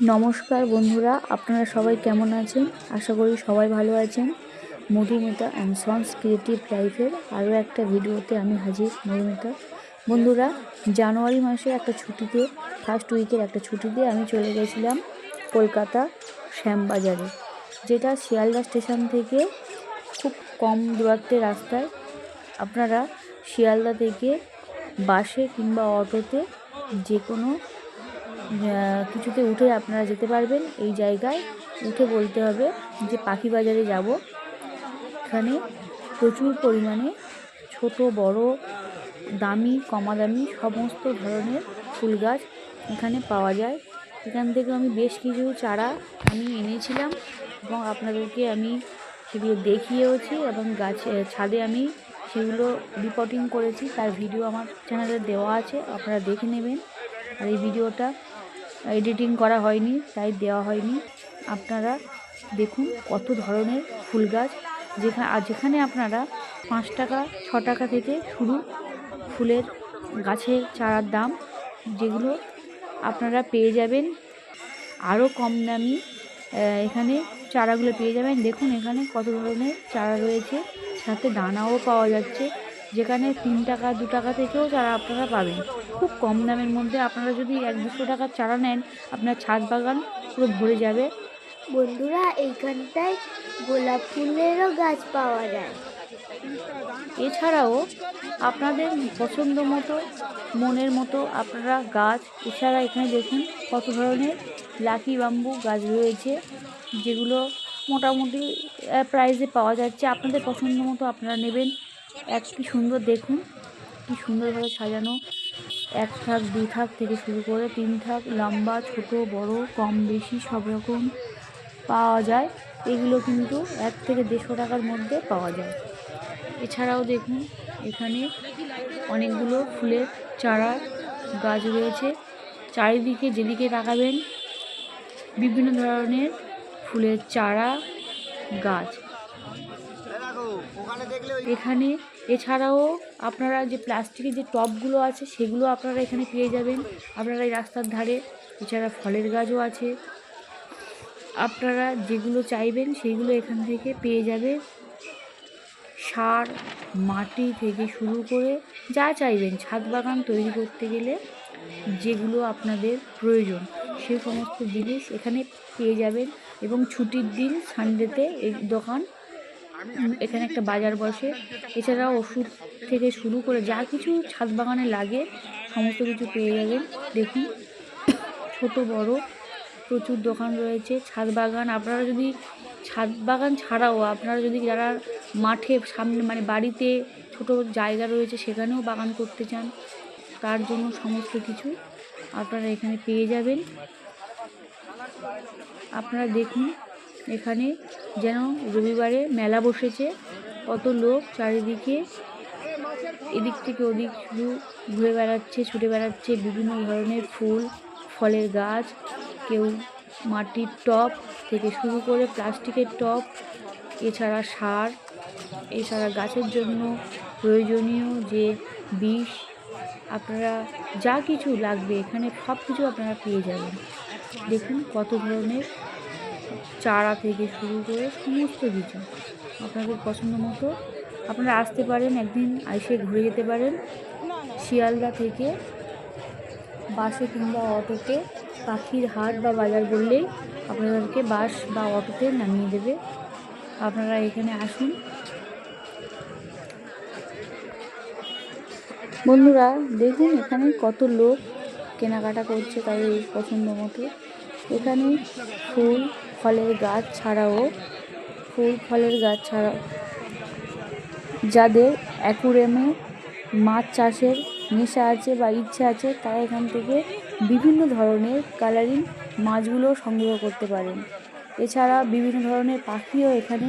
নমস্কার বন্ধুরা, আপনারা সবাই কেমন আছেন? আশা করি সবাই ভালো আছেন। মধুমিতা অ্যান্ড সন্স ক্রিয়েটিভ লাইফের আরও একটা ভিডিওতে আমি হাজির মধুমিতা বন্ধুরা, জানুয়ারি মাসে একটা ছুটিতে ফার্স্ট উইকের একটা ছুটিতে আমি চলে গেছিলাম কলকাতা শ্যামবাজারে, যেটা শিয়ালদা স্টেশন থেকে খুব কম দূরত্বের রাস্তায়। আপনারা শিয়ালদা থেকে বাসে কিংবা অটোতে যে কোনো কিছুতে উঠে আপনারা যেতে পারবেন এই জায়গায়। উঠে বলতে হবে যে পাখি বাজারে যাব। এখানে প্রচুর পরিমাণে ছোট, বড়, দামি কমা দামি সমস্ত ধরনের ফুল গাছ এখানে পাওয়া যায়। এখান থেকে আমি বেশ কিছু চারা আমি এনেছিলাম এবং আপনাদেরকে আমি সেগুলো দেখিয়েওছি এবং গাছে ছাদে আমি সেগুলো রিপোর্টিং করেছি। তার ভিডিও আমার চ্যানেলে দেওয়া আছে, আপনারা দেখে নেবেন। আর এই ভিডিওটা এডিটিং করা হয়নি, তাই দেওয়া হয়নি। আপনারা দেখুন কত ধরনের ফুল গাছ। যেখানে আর যেখানে আপনারা পাঁচ টাকা, ছ টাকা থেকে শুরু ফুলের গাছের চারার দাম, যেগুলো আপনারা পেয়ে যাবেন আরও কম দামি এখানে চারাগুলো পেয়ে যাবেন। দেখুন এখানে কত ধরনের চারা রয়েছে। সাথে দানাও পাওয়া যাচ্ছে। যেখানে তিন টাকা দু টাকা থেকেও চারা আপনারা পাবেন। খুব কম দামের মধ্যে আপনারা যদি এক দুশো টাকার চারা নেন আপনার ছাদ বাগান পুরো ভরে যাবে। বন্ধুরা এইখানটায় গোলাপ ফুলেরও গাছ পাওয়া যায়। এছাড়াও আপনাদের পছন্দ মতো মনের মতো আপনারা গাছ এছাড়া এখানে দেখুন কত ধরনের লাকি বাম্বু গাছ রয়েছে যেগুলো মোটামুটি প্রাইসে পাওয়া যাচ্ছে। আপনাদের পছন্দ মতো আপনারা নেবেন। এক কি সুন্দর দেখুন, কি সুন্দরভাবে সাজানো। এক থাক, দুই থাক থেকে শুরু করে তিন থাক, লম্বা, ছোট, বড়, কম, বেশি, সব রকম পাওয়া যায়। এগুলো কিন্তু এক থেকে দেড়শো টাকার মধ্যে পাওয়া যায়। এছাড়াও দেখুন, এখানে অনেকগুলো ফুলের চারা গাছ রয়েছে। চারিদিকে যেদিকে তাকাবেন, বিভিন্ন ধরনের ফুলের চারা, গাছ। এখানে এছাড়াও আপনারা যে প্লাস্টিকের যে টবগুলো আছে, সেগুলো আপনারা এখানে পেয়ে যাবেন। আপনারা এই রাস্তার ধারে, এছাড়া ফলের গাছও আছে। আপনারা যেগুলো চাইবেন, সেগুলো এখান থেকে পেয়ে যাবে সার, মাটি থেকে শুরু করে যা চাইবেন, ছাদ বাগান তৈরি করতে গেলে যেগুলো আপনাদের প্রয়োজন সেই সমস্ত জিনিস এখানে পেয়ে যাবেন। এবং ছুটির দিন সানডেতে এই দোকান এখানে একটা বাজার বসে। এছাড়াও ওষুধ থেকে শুরু করে যা কিছু ছাদ বাগানে লাগে, সমস্ত কিছু পেয়ে যাবেন। দেখুন, ছোট, বড়, প্রচুর দোকান রয়েছে। ছাদ বাগান, আপনারা যদি ছাদ বাগান ছাড়াও আপনারা যদি যারা মাঠে সামনে মানে বাড়িতে ছোট জায়গা রয়েছে, সেখানেও বাগান করতে চান, তার জন্য সমস্ত কিছু আপনারা এখানে পেয়ে যাবেন। আপনারা দেখুন এখানে যেন রবিবারে মেলা বসেছে। কত লোক চারিদিকে এদিক থেকে ওদিক শুধু ঘুরে বেড়াচ্ছে, ছুটে বেড়াচ্ছে। বিভিন্ন ধরনের ফুল, ফলের গাছ, কেউ মাটির টব থেকে শুরু করে প্লাস্টিকের টব, এছাড়া সার, এছাড়া গাছের জন্য প্রয়োজনীয় যে বিষ, আপনারা যা কিছু লাগবে এখানে সব কিছু আপনারা পেয়ে যাবেন। দেখুন কত ধরনের চারা থেকে শুরু করে সমস্ত কিছু আপনাদের পছন্দ মতো। আপনারা আসতে পারেন, একদিন এসে ঘুরে যেতে পারেন। শিয়ালদা থেকে বাসে কিংবা অটোতে পাখির হাট বা বাজার বললেই আপনাদেরকে বাস বা অটোতে নামিয়ে দেবে। আপনারা এখানে আসুন। বন্ধুরা, দেখুন এখানে কত লোক কেনাকাটা করছে তাদের পছন্দ মতো। এখানে ফুল ফলের গাছ ছাড়াও ফুল ফলের গাছ ছাড়াও যাদের অ্যাকুরেমে মাছ চাষের নেশা আছে বা ইচ্ছা আছে, তারা এখান থেকে বিভিন্ন ধরনের কালারিং মাছগুলো সংগ্রহ করতে পারেন। এছাড়া বিভিন্ন ধরনের পাখিও এখানে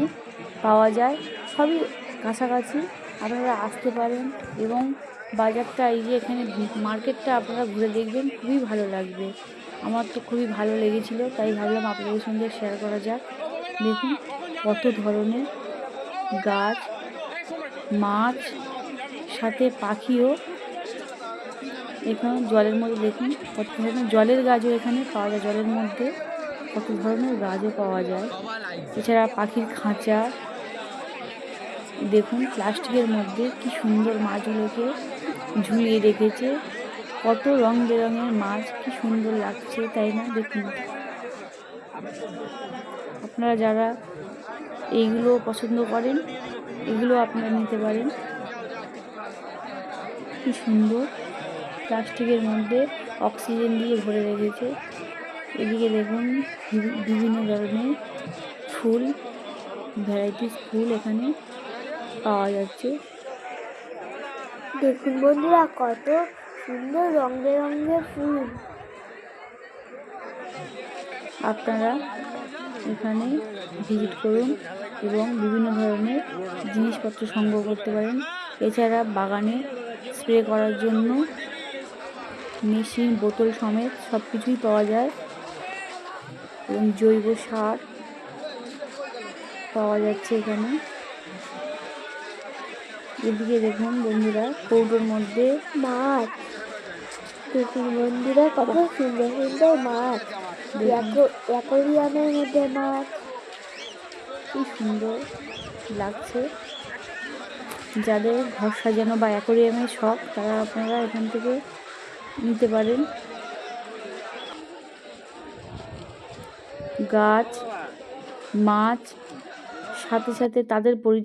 পাওয়া যায়। সবই কাছাকাছি আপনারা আসতে পারেন এবং বাজারটা এই যে এখানে মার্কেটটা আপনারা ঘুরে দেখবেন, খুবই ভালো লাগবে। আমার তো খুবই ভালো লেগেছিল, তাই ভাবলাম আপনাদের সঙ্গে শেয়ার করা যাক। দেখুন কত ধরনের গাছ, মাছ, সাথে পাখিও। এখানে জলের মধ্যে দেখুন কত ধরনের জলের গাছও এখানে পাওয়া যায়, জলের মধ্যে কত ধরনের গাছও পাওয়া যায়। এছাড়া পাখির খাঁচা, দেখুন প্লাস্টিকের মধ্যে কি সুন্দর মাছগুলোকে ঝুলিয়ে রেখেছে। কত রং বেরঙের মাছ, কি সুন্দর লাগছে, তাই না? দেখুন। আপনারা যারা এইগুলো পছন্দ করেন, এগুলো আপনারা নিতে পারেন। কি সুন্দর। প্লাস্টিকের মধ্যে অক্সিজেন দিয়ে ভরে রেখেছে। এদিকে দেখুন বিভিন্ন ধরনের ফুল, ভ্যারাইটিস ফুল এখানে পাওয়া যাচ্ছে। দেখুন বন্ধুরা, কত সুন্দর রং বেরঙের ফুল। আপনারা এখানে ভিজিট করুন এবং বিভিন্ন ধরনের জিনিসপত্র সংগ্রহ করতে পারেন। এছাড়া বাগানে স্প্রে করার জন্য মেশিন বোতল সমেত সব কিছুই পাওয়া যায় এবং জৈব সার পাওয়া যাচ্ছে এখানে। এদিকে দেখুন বন্ধুরা কৌটোর মধ্যে মাছ। দেখুন বন্ধুরা কত সুন্দর সুন্দর মাছ অ্যাকোরিয়ামের মধ্যে মাছ কি সুন্দর লাগছে। যাদের ঘর সাজানো বা অ্যাকোরিয়ামের শখ, তারা আপনারা এখান থেকে নিতে পারেন। গাছ, মাছ, সাথে সাথে তাদের পরিচয়